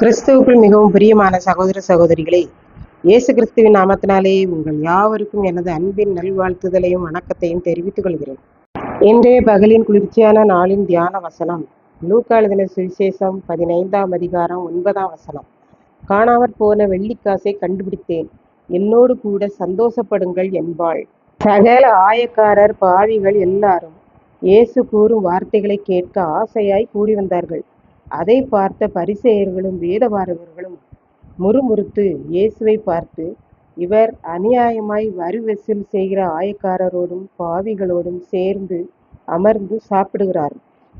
கிறிஸ்துவுக்குள் மிகவும் பிரியமான சகோதர சகோதரிகளே இயேசு கிறிஸ்துவின் நாமத்தினாலே உங்கள் யாவருக்கும் எனது அன்பின் நல்வாழ்த்துதலையும் வணக்கத்தையும் தெரிவித்துக் கொள்கிறேன். இன்றைய பகலின் குளிர்ச்சியான நாளின் தியான வசனம் லூக்கா சுவிசேஷம் பதினைந்தாம் அதிகாரம் ஒன்பதாம் வசனம். காணாமற் போன வெள்ளிக்காசை கண்டுபிடித்தேன். என்னோடு கூட சந்தோஷப்படுங்கள் என்பாள். சகல ஆயக்காரர் பாவிகள் எல்லாரும் இயேசு கூறும் வார்த்தைகளை கேட்க ஆசையாய் கூடி வந்தார்கள். அதை பார்த்த பரிசேயர்களும் வேதபாரகர்களும் முறுமுறுத்து இயேசுவை பார்த்து இவர் அநியாயமாய் வரி வசூல் செய்கிற ஆயக்காரரோடும் பாவிகளோடும் சேர்ந்து அமர்ந்து சாப்பிடுகிறார்.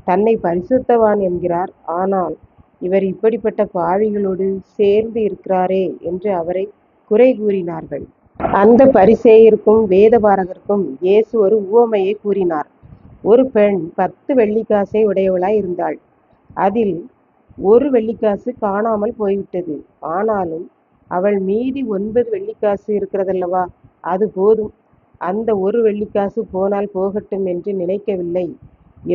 தன்னை பரிசுத்தவான் என்கிறார். ஆனால் இவர் இப்படிப்பட்ட பாவிகளோடு சேர்ந்து இருக்கிறாரே என்று அவரை குறை கூறினார்கள். அந்த பரிசேயருக்கும் வேதபாரகருக்கும் இயேசு ஒரு உவமையை கூறினார். ஒரு பெண் பத்து வெள்ளிக்காசை உடையவளாய் இருந்தாள். அதில் ஒரு வெள்ளிக்காசு காணாமல் போய்விட்டது. ஆனாலும் அவள் மீதி ஒன்பது வெள்ளிக்காசு இருக்கிறதல்லவா? அது போதும். அந்த ஒரு வெள்ளிக்காசு போனால் போகட்டும் என்று நினைக்கவில்லை.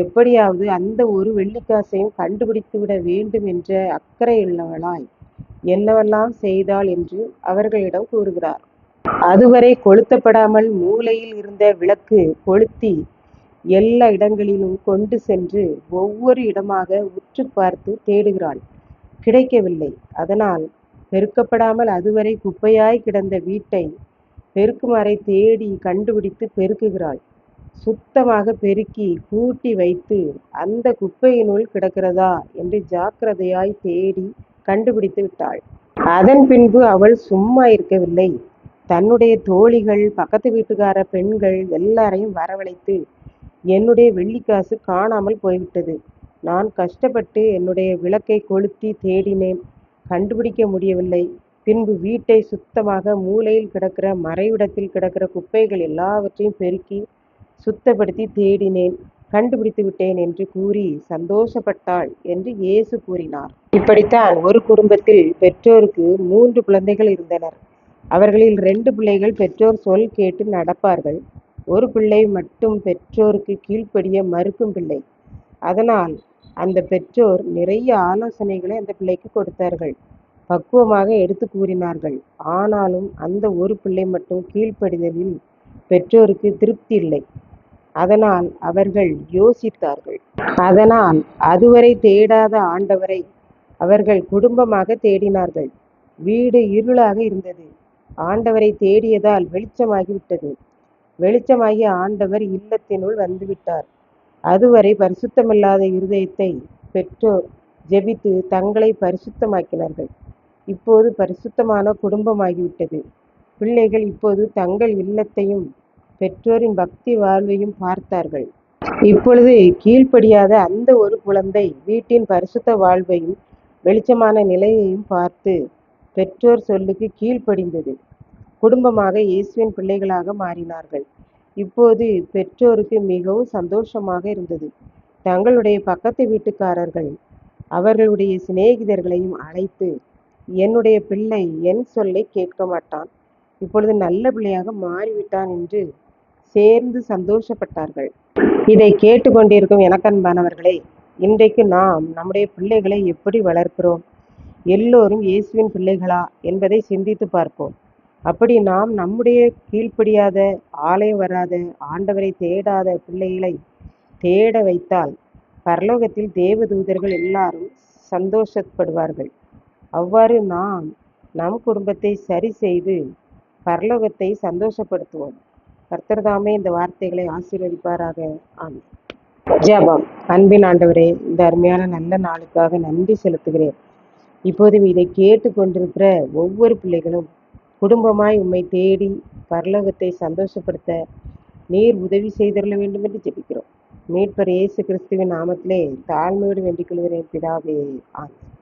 எப்படியாவது அந்த ஒரு வெள்ளிக்காசையும் கண்டுபிடித்து விட வேண்டும் என்ற அக்கறையுள்ளவளாய் என்னவெல்லாம் செய்தாள் என்று அவர்களிடம் கூறுகிறார். அதுவரை கொளுத்தப்படாமல் மூலையில் இருந்த விளக்கு கொளுத்தி எல்லா இடங்களிலும் கொண்டு சென்று ஒவ்வொரு இடமாக உற்று பார்த்து தேடுகிறாள். கிடைக்கவில்லை. அதனால் பெருக்கப்படாமல் அதுவரை குப்பையாய் கிடந்த வீட்டை பெருக்குமாறை தேடி கண்டுபிடித்து பெருக்குகிறாள். சுத்தமாக பெருக்கி கூட்டி வைத்து அந்த குப்பையினுள் கிடக்கிறதா என்று ஜாக்கிரதையாய் தேடி கண்டுபிடித்து விட்டாள். அதன் பின்பு அவள் சும்மா இருக்கவில்லை. தன்னுடைய தோழிகள் பக்கத்து வீட்டுக்கார பெண்கள் எல்லாரையும் வரவழைத்து என்னுடைய வெள்ளிக்காசு காணாமல் போய்விட்டது. நான் கஷ்டப்பட்டு என்னுடைய விளக்கை கொளுத்தி தேடினேன். கண்டுபிடிக்க முடியவில்லை. பின்பு வீட்டை சுத்தமாக மூலையில் கிடக்கிற மறைவிடத்தில் கிடக்கிற குப்பைகள் எல்லாவற்றையும் பெருக்கி சுத்தப்படுத்தி தேடினேன். கண்டுபிடித்து விட்டேன் என்று கூறி சந்தோஷப்பட்டாள் என்று இயேசு கூறினார். இப்படித்தான் ஒரு குடும்பத்தில் பெற்றோருக்கு மூன்று குழந்தைகள் இருந்தனர். அவர்களில் ரெண்டு பிள்ளைகள் பெற்றோர் சொல் கேட்டு நடப்பார்கள். ஒரு பிள்ளை மட்டும் பெற்றோருக்கு கீழ்ப்படிய மறுக்கும் பிள்ளை. அதனால் அந்த பெற்றோர் நிறைய ஆலோசனைகளை அந்த பிள்ளைக்கு கொடுத்தார்கள். பக்குவமாக எடுத்து கூறினார்கள். ஆனாலும் அந்த ஒரு பிள்ளை மட்டும் கீழ்ப்படிதலில் பெற்றோருக்கு திருப்தி இல்லை. அதனால் அவர்கள் யோசித்தார்கள். அதனால் அதுவரை தேடாத ஆண்டவரை அவர்கள் குடும்பமாக தேடினார்கள். வீடு இருளாக இருந்தது. ஆண்டவரை தேடியதால் வெளிச்சமாகிவிட்டது. வெளிச்சமாகிய ஆண்டவர் இல்லத்தினுள் வந்துவிட்டார். அதுவரை பரிசுத்தமில்லாத இருதயத்தை பெற்றோர் ஜெபித்து தங்களை பரிசுத்தமாக்கினார்கள். இப்போது பரிசுத்தமான குடும்பமாகிவிட்டது. பிள்ளைகள் இப்போது தங்கள் இல்லத்தையும் பெற்றோரின் பக்தி வாழ்வையும் பார்த்தார்கள். இப்பொழுது கீழ்ப்படியாத அந்த ஒரு குழந்தை வீட்டின் பரிசுத்த வாழ்வையும் வெளிச்சமான நிலையையும் பார்த்து பெற்றோர் சொல்லுக்கு கீழ்ப்படிந்தது. குடும்பமாக இயேசுவின் பிள்ளைகளாக மாறினார்கள். இப்போது பெற்றோருக்கு மிகவும் சந்தோஷமாக இருந்தது. தங்களுடைய பக்கத்து வீட்டுக்காரர்கள் அவர்களுடைய சிநேகிதர்களையும் அழைத்து என்னுடைய பிள்ளை என் சொல்லை கேட்க மாட்டான். இப்பொழுது நல்ல பிள்ளையாக மாறிவிட்டான் என்று சேர்ந்து சந்தோஷப்பட்டார்கள். இதை கேட்டுக்கொண்டிருக்கும் எனக்கன்பானவர்களே இன்றைக்கு நாம் நம்முடைய பிள்ளைகளை எப்படி வளர்க்கிறோம்? எல்லோரும் இயேசுவின் பிள்ளைகளா என்பதை சிந்தித்து பார்ப்போம். அப்படி நாம் நம்முடைய கீழ்ப்படியாத ஆலயம் வராத ஆண்டவரை தேடாத பிள்ளைகளை தேட வைத்தால் பரலோகத்தில் தேவதூதர்கள் எல்லாரும் சந்தோஷப்படுவார்கள். அவ்வாறு நாம் நம் குடும்பத்தை சரி செய்து பரலோகத்தை சந்தோஷப்படுத்துவோம். கர்த்தர்தாமே இந்த வார்த்தைகளை ஆசீர்வதிப்பாராக. ஆமாம் ஜபம். அன்பின் ஆண்டவரே இந்த அருமையான நல்ல நாளுக்காக நன்றி செலுத்துகிறேன். இப்போதும் இதை கேட்டு கொண்டிருக்கிற ஒவ்வொரு பிள்ளைகளும் குடும்பமாய் உம்மை தேடி பரலோகத்தை சந்தோஷப்படுத்த நீர் உதவி செய்தருள வேண்டும் என்று ஜெபிக்கிறோம். மீட்பர் இயேசு கிறிஸ்துவின் நாமத்திலே தாழ்மையோடு வேண்டிக் கொள்கிறேன். பிதாவே ஆமென்.